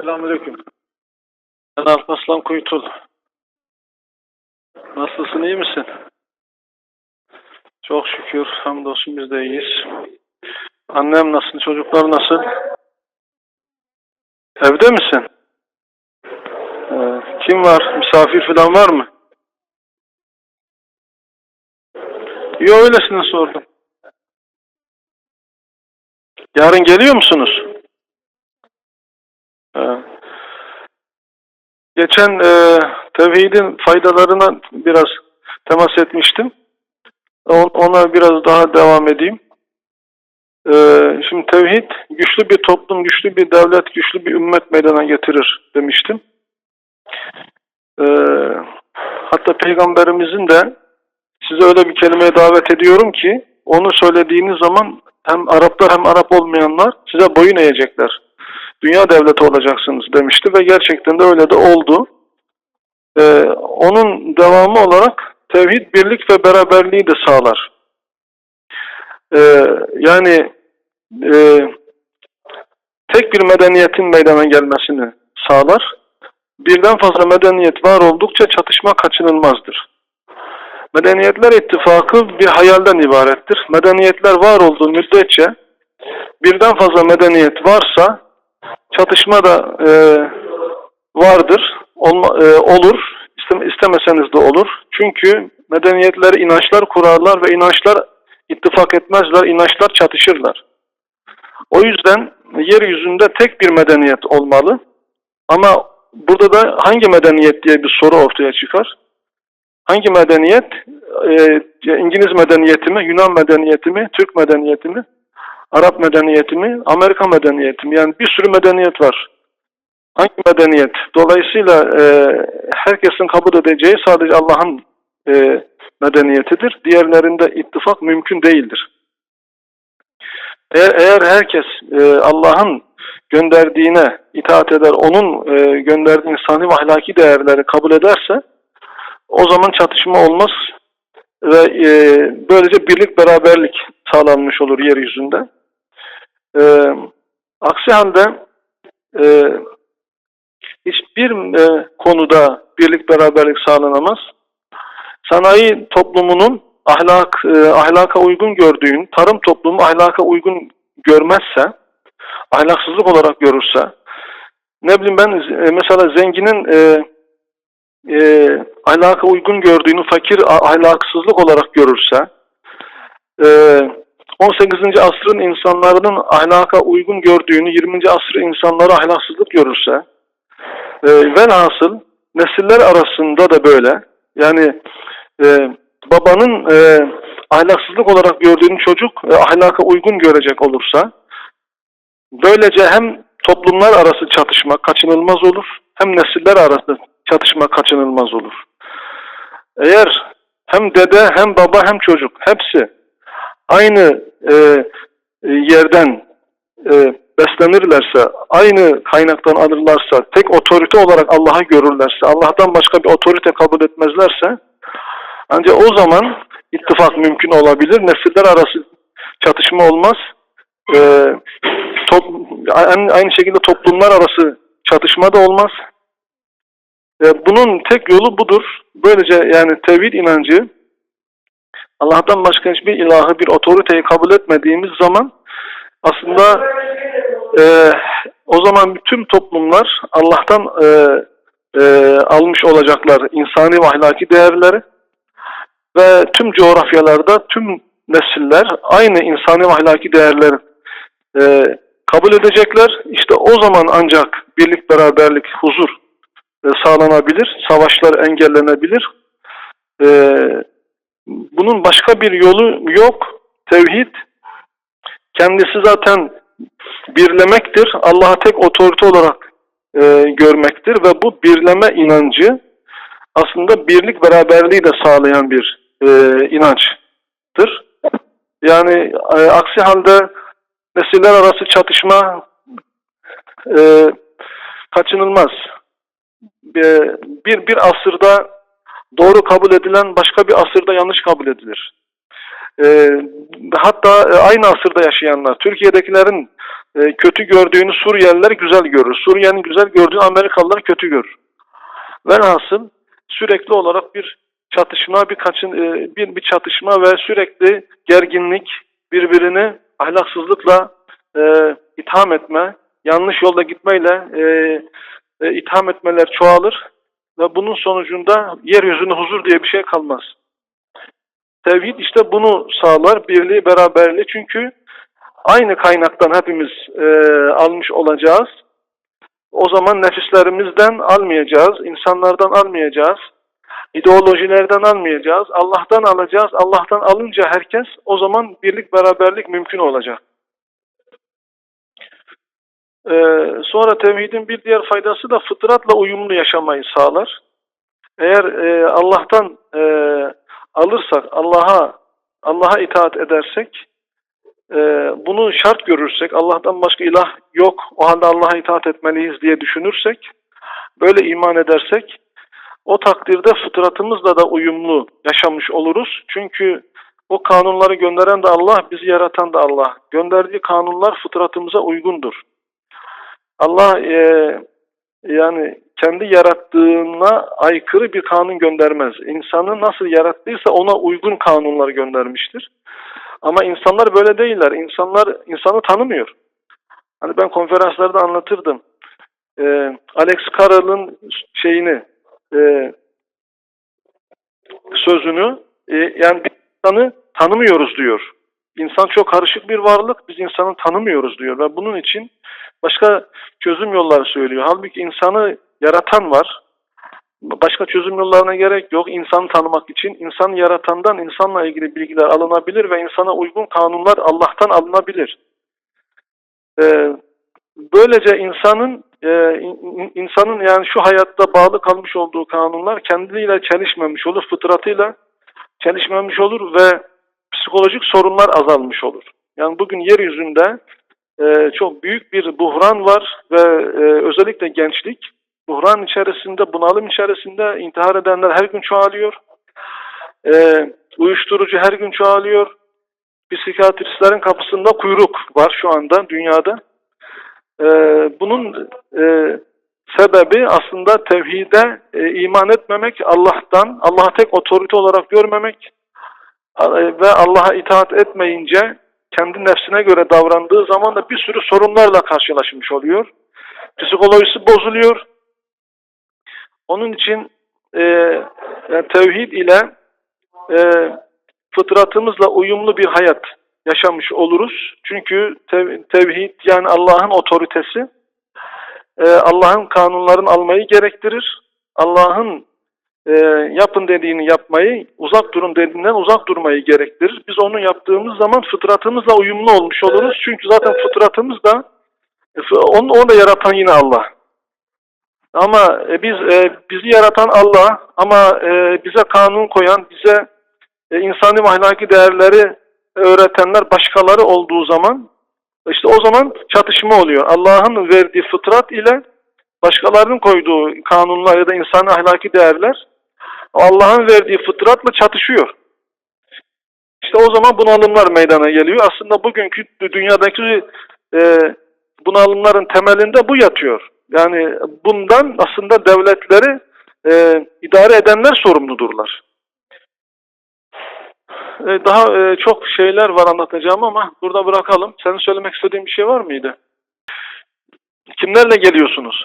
Selamünaleyküm. Ben Alparslan Kuytul. Nasılsın, iyi misin? Çok şükür, hamdolsun biz de iyiyiz. Annem nasıl, çocuklar nasıl? Evde misin? Ee, kim var, misafir falan var mı? Yok öylesine sordum. Yarın geliyor musunuz? Geçen e, tevhidin faydalarına biraz temas etmiştim. On- Ona biraz daha devam edeyim. E, şimdi tevhid güçlü bir toplum, güçlü bir devlet, güçlü bir ümmet meydana getirir demiştim. E, hatta peygamberimizin de size öyle bir kelimeye davet ediyorum ki onu söylediğiniz zaman hem Araplar hem Arap olmayanlar size boyun eğecekler dünya devleti olacaksınız demişti ve gerçekten de öyle de oldu. Ee, onun devamı olarak tevhid birlik ve beraberliği de sağlar. Ee, yani e, tek bir medeniyetin meydana gelmesini sağlar. Birden fazla medeniyet var oldukça çatışma kaçınılmazdır. Medeniyetler ittifakı bir hayalden ibarettir. Medeniyetler var olduğu müddetçe birden fazla medeniyet varsa çatışma da e, vardır, olma, e, olur. İstem, istemeseniz de olur. Çünkü medeniyetleri inançlar kurarlar ve inançlar ittifak etmezler, inançlar çatışırlar. O yüzden yeryüzünde tek bir medeniyet olmalı. Ama burada da hangi medeniyet diye bir soru ortaya çıkar. Hangi medeniyet? E, İngiliz medeniyeti mi, Yunan medeniyeti mi, Türk medeniyeti mi? Arap medeniyeti mi, Amerika medeniyeti mi? Yani bir sürü medeniyet var. Hangi medeniyet? Dolayısıyla e, herkesin kabul edeceği sadece Allah'ın e, medeniyetidir. Diğerlerinde ittifak mümkün değildir. Eğer, eğer herkes e, Allah'ın gönderdiğine itaat eder, onun e, gönderdiği insani ve ahlaki değerleri kabul ederse o zaman çatışma olmaz ve e, böylece birlik beraberlik sağlanmış olur yeryüzünde. E, aksi halde e, hiçbir e, konuda birlik beraberlik sağlanamaz. Sanayi toplumunun ahlak e, ahlaka uygun gördüğün, tarım toplumu ahlaka uygun görmezse, ahlaksızlık olarak görürse, ne bileyim ben e, mesela zenginin e, e, ahlaka uygun gördüğünü fakir ahlaksızlık olarak görürse, e, 18. asrın insanların ahlaka uygun gördüğünü 20. asır insanları ahlaksızlık görürse e, velhasıl nesiller arasında da böyle yani e, babanın e, ahlaksızlık olarak gördüğünü çocuk e, ahlaka uygun görecek olursa böylece hem toplumlar arası çatışma kaçınılmaz olur hem nesiller arası çatışma kaçınılmaz olur. Eğer hem dede hem baba hem çocuk hepsi aynı e, e, yerden e, beslenirlerse, aynı kaynaktan alırlarsa, tek otorite olarak Allah'ı görürlerse, Allah'tan başka bir otorite kabul etmezlerse, ancak o zaman ittifak mümkün olabilir. Nesiller arası çatışma olmaz. E, top, aynı şekilde toplumlar arası çatışma da olmaz. E, bunun tek yolu budur. Böylece yani tevhid inancı Allah'tan başka hiçbir ilahı, bir otoriteyi kabul etmediğimiz zaman aslında e, o zaman bütün toplumlar Allah'tan e, e, almış olacaklar insani ve ahlaki değerleri ve tüm coğrafyalarda tüm nesiller aynı insani ve ahlaki değerleri e, kabul edecekler. İşte o zaman ancak birlik, beraberlik, huzur e, sağlanabilir, savaşlar engellenebilir. E, bunun başka bir yolu yok. Tevhid kendisi zaten birlemektir. Allah'a tek otorite olarak e, görmektir ve bu birleme inancı aslında birlik beraberliği de sağlayan bir e, inançtır. Yani e, aksi halde nesiller arası çatışma e, kaçınılmaz. Bir, bir, bir asırda doğru kabul edilen başka bir asırda yanlış kabul edilir. Ee, hatta e, aynı asırda yaşayanlar, Türkiye'dekilerin e, kötü gördüğünü Suriyeliler güzel görür. Suriye'nin güzel gördüğünü Amerikalılar kötü görür. Velhasıl sürekli olarak bir çatışma, bir kaçın, e, bir, bir çatışma ve sürekli gerginlik, birbirini ahlaksızlıkla e, itham etme, yanlış yolda gitmeyle e, e, itham etmeler çoğalır ve bunun sonucunda yeryüzünde huzur diye bir şey kalmaz. Tevhid işte bunu sağlar, birliği, beraberliği. Çünkü aynı kaynaktan hepimiz e, almış olacağız. O zaman nefislerimizden almayacağız, insanlardan almayacağız, ideolojilerden almayacağız, Allah'tan alacağız. Allah'tan alınca herkes o zaman birlik, beraberlik mümkün olacak. Ee, sonra tevhidin bir diğer faydası da fıtratla uyumlu yaşamayı sağlar. Eğer e, Allah'tan e, alırsak, Allah'a Allah'a itaat edersek, e, bunu şart görürsek, Allah'tan başka ilah yok, o halde Allah'a itaat etmeliyiz diye düşünürsek, böyle iman edersek, o takdirde fıtratımızla da uyumlu yaşamış oluruz. Çünkü o kanunları gönderen de Allah, bizi yaratan da Allah. Gönderdiği kanunlar fıtratımıza uygundur. Allah e, yani kendi yarattığına aykırı bir kanun göndermez. İnsanı nasıl yarattıysa ona uygun kanunlar göndermiştir. Ama insanlar böyle değiller. İnsanlar insanı tanımıyor. Hani ben konferanslarda anlatırdım. E, Alex Carrel'ın şeyini e, sözünü e, yani bir insanı tanımıyoruz diyor. İnsan çok karışık bir varlık. Biz insanı tanımıyoruz diyor ve bunun için başka çözüm yolları söylüyor. Halbuki insanı yaratan var. Başka çözüm yollarına gerek yok. İnsanı tanımak için insan yaratandan insanla ilgili bilgiler alınabilir ve insana uygun kanunlar Allah'tan alınabilir. Ee, böylece insanın e, in- insanın yani şu hayatta bağlı kalmış olduğu kanunlar kendiyle çelişmemiş olur, fıtratıyla çelişmemiş olur ve psikolojik sorunlar azalmış olur. Yani bugün yeryüzünde e, çok büyük bir buhran var ve e, özellikle gençlik buhran içerisinde, bunalım içerisinde intihar edenler her gün çoğalıyor. E, uyuşturucu her gün çoğalıyor. Psikiyatristlerin kapısında kuyruk var şu anda dünyada. E, bunun e, sebebi aslında tevhide e, iman etmemek, Allah'tan, Allah'ı tek otorite olarak görmemek ve Allah'a itaat etmeyince kendi nefsine göre davrandığı zaman da bir sürü sorunlarla karşılaşmış oluyor. Psikolojisi bozuluyor. Onun için e, yani tevhid ile e, fıtratımızla uyumlu bir hayat yaşamış oluruz. Çünkü tev, tevhid yani Allah'ın otoritesi e, Allah'ın kanunlarını almayı gerektirir. Allah'ın e, yapın dediğini yapmayı, uzak durun dediğinden uzak durmayı gerektirir. Biz onu yaptığımız zaman fıtratımızla uyumlu olmuş oluruz. Çünkü zaten fıtratımız da onu, onu da yaratan yine Allah. Ama e, biz e, bizi yaratan Allah ama e, bize kanun koyan, bize e, insani ahlaki değerleri öğretenler başkaları olduğu zaman işte o zaman çatışma oluyor. Allah'ın verdiği fıtrat ile başkalarının koyduğu kanunlar ya da insani ahlaki değerler Allah'ın verdiği fıtratla çatışıyor. İşte o zaman bunalımlar meydana geliyor. Aslında bugünkü dünyadaki e, bunalımların temelinde bu yatıyor. Yani bundan aslında devletleri e, idare edenler sorumludurlar. E, daha e, çok şeyler var anlatacağım ama burada bırakalım. Senin söylemek istediğin bir şey var mıydı? Kimlerle geliyorsunuz?